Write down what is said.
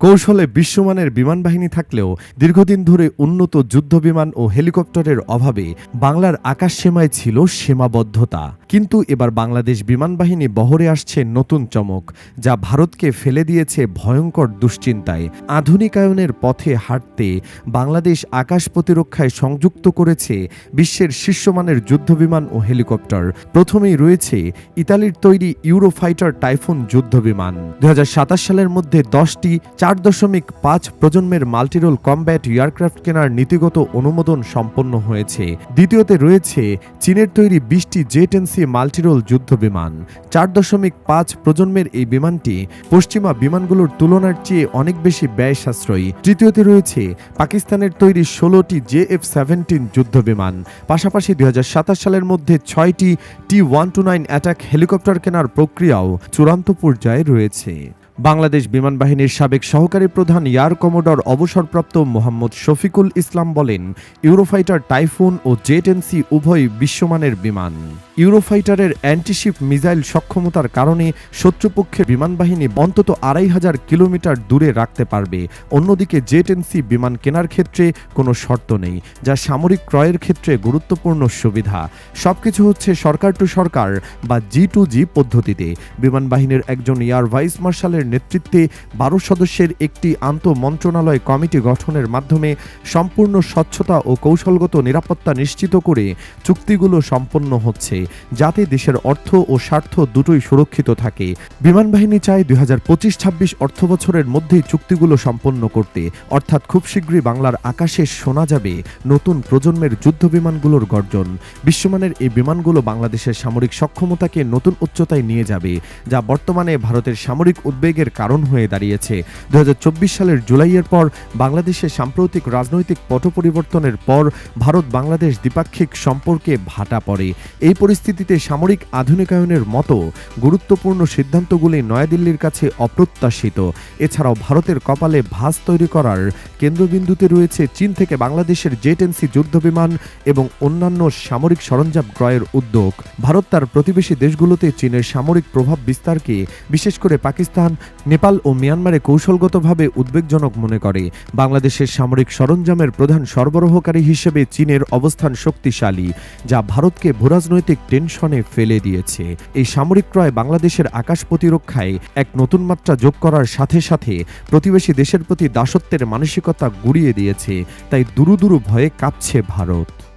কৌশলে বিশ্বমানের বিমান বাহিনী থাকলেও দীর্ঘদিন ধরে উন্নত যুদ্ধবিমান ও হেলিকপ্টারের অভাবে বাংলার আকাশ সীমায় ছিল সীমাবদ্ধতা। কিন্তু এবার বাংলাদেশ বিমান বাহিনী বহরে আসছে নতুন চমক, যা ভারতকে ফেলে দিয়েছে ভয়ঙ্কর দুশ্চিন্তায়। আধুনিকায়নের পথে হাঁটতে বাংলাদেশ আকাশ প্রতিরক্ষায় সংযুক্ত করেছে বিশ্বের শীর্ষমানের যুদ্ধবিমান ও হেলিকপ্টার। প্রথমেই রয়েছে ইতালির তৈরি ইউরোফাইটার টাইফুন যুদ্ধ যুদ্ধবিমান দু সালের মধ্যে দশটি চার দশমিক পাঁচ প্রজন্মের মাল্টিরোল কমব্যাট এয়ারক্রাফট কেনার নীতিগত অনুমোদন সম্পন্ন হয়েছে। দ্বিতীয়তে রয়েছে চীনের তৈরি বিশটি জেটেন্সি মাল্টিরোল যুদ্ধ বিমান। চার দশমিক পাঁচ প্রজন্মের এই বিমানটি পশ্চিমা বিমানগুলোর তুলনার চেয়ে অনেক বেশি ব্যয় সাশ্রয়ী তৃতীয়তে রয়েছে পাকিস্তানের তৈরি ষোলোটি জে এফ সেভেন্টিন যুদ্ধ বিমান। পাশাপাশি দু হাজার সাতাশ সালের মধ্যে ছয়টি T one two nine attack helicopter কেনার প্রক্রিয়াও চূড়ান্ত পর্যায়ে রয়েছে। বাংলাদেশ বিমান বাহিনীর সাবেক সহকারী প্রধান এয়ার কমোডর অবসরপ্রাপ্ত মোহাম্মদ শফিকুল ইসলাম বলেন, ইউরোফাইটার টাইফুন ও জেটেন্সি উভয় বিশ্বমানের বিমান। ইউরোফাইটারের অ্যান্টিশিপ মিসাইল সক্ষমতার কারণে শত্রুপক্ষের বিমান বাহিনী অন্তত আড়াই হাজার কিলোমিটার দূরে রাখতে পারবে। অন্যদিকে জেটেন্সি বিমান কেনার ক্ষেত্রে কোনো শর্ত নেই, যা সামরিক ক্রয়ের ক্ষেত্রে গুরুত্বপূর্ণ সুবিধা। সবকিছু হচ্ছে সরকার টু সরকার বা জি টু জি পদ্ধতিতে। বিমান বাহিনীর একজন এয়ার ভাইস মার্শালের নেতৃত্বে বারো সদস্যের একটি আন্তঃ মন্ত্রণালয় কমিটি গঠনের মাধ্যমে সম্পূর্ণ স্বচ্ছতা ও কৌশলগত নিরাপত্তা নিশ্চিত করে চুক্তিগুলো সম্পন্ন হচ্ছে, যাতে দেশের অর্থ ও স্বার্থ দুটোই সুরক্ষিত থাকে। বিমান বাহিনী চায় দুই হাজার পঁচিশ ছাব্বিশ অর্থ বছরের মধ্যেই চুক্তিগুলো সম্পন্ন করতে, অর্থাৎ খুব শীঘ্রই বাংলার আকাশে শোনা যাবে নতুন প্রজন্মের যুদ্ধ বিমানগুলোর গর্জন। বিশ্বমানের এই বিমানগুলো বাংলাদেশের সামরিক সক্ষমতাকে নতুন উচ্চতায় নিয়ে যাবে, যা বর্তমানে ভারতের সামরিক উদ্বেগের কারণ হয়ে দাঁড়িয়েছে। দু হাজার চব্বিশ সালের জুলাইয়ের পর বাংলাদেশের সাম্প্রতিক রাজনৈতিক পট পরিবর্তনের পর ভারত বাংলাদেশ দ্বিপাক্ষিক সম্পর্কে ভাটা পড়ে। এই পরিস্থিতিতে সামরিক আধুনিকায়নের মতো গুরুত্বপূর্ণ সিদ্ধান্তগুলি নয়াদিল্লির কাছে অপ্রত্যাশিত। এছাড়াও ভারতের কপালে ভাঁজ তৈরি করার কেন্দ্রবিন্দুতে রয়েছে চীন থেকে বাংলাদেশের জেটেন্সি যুদ্ধবিমান এবং অন্যান্য সামরিক সরঞ্জাম ক্রয়ের উদ্যোগ। ভারত তার প্রতিবেশী দেশগুলোতে চীনের সামরিক প্রভাব বিস্তারকে, বিশেষ করে পাকিস্তান নেপাল ও মিয়ানমারে কৌশলগতভাবে উদ্বেগজনক মনে করে। বাংলাদেশের সামরিক সরঞ্জামের প্রধান সরবরাহকারী হিসেবে চীনের অবস্থান শক্তিশালী, যা ভারতকে ভূরাজনৈতিক টেনশনে ফেলে দিয়েছে। এই সামরিক ক্রয় বাংলাদেশের আকাশ প্রতিরক্ষায় এক নতুন মাত্রা যোগ করার সাথে সাথে প্রতিবেশী দেশের প্রতি দাসত্বের মানসিকতা গুড়িয়ে দিয়েছে, তাই দুরু দুরু ভয়ে কাঁপছে ভারত।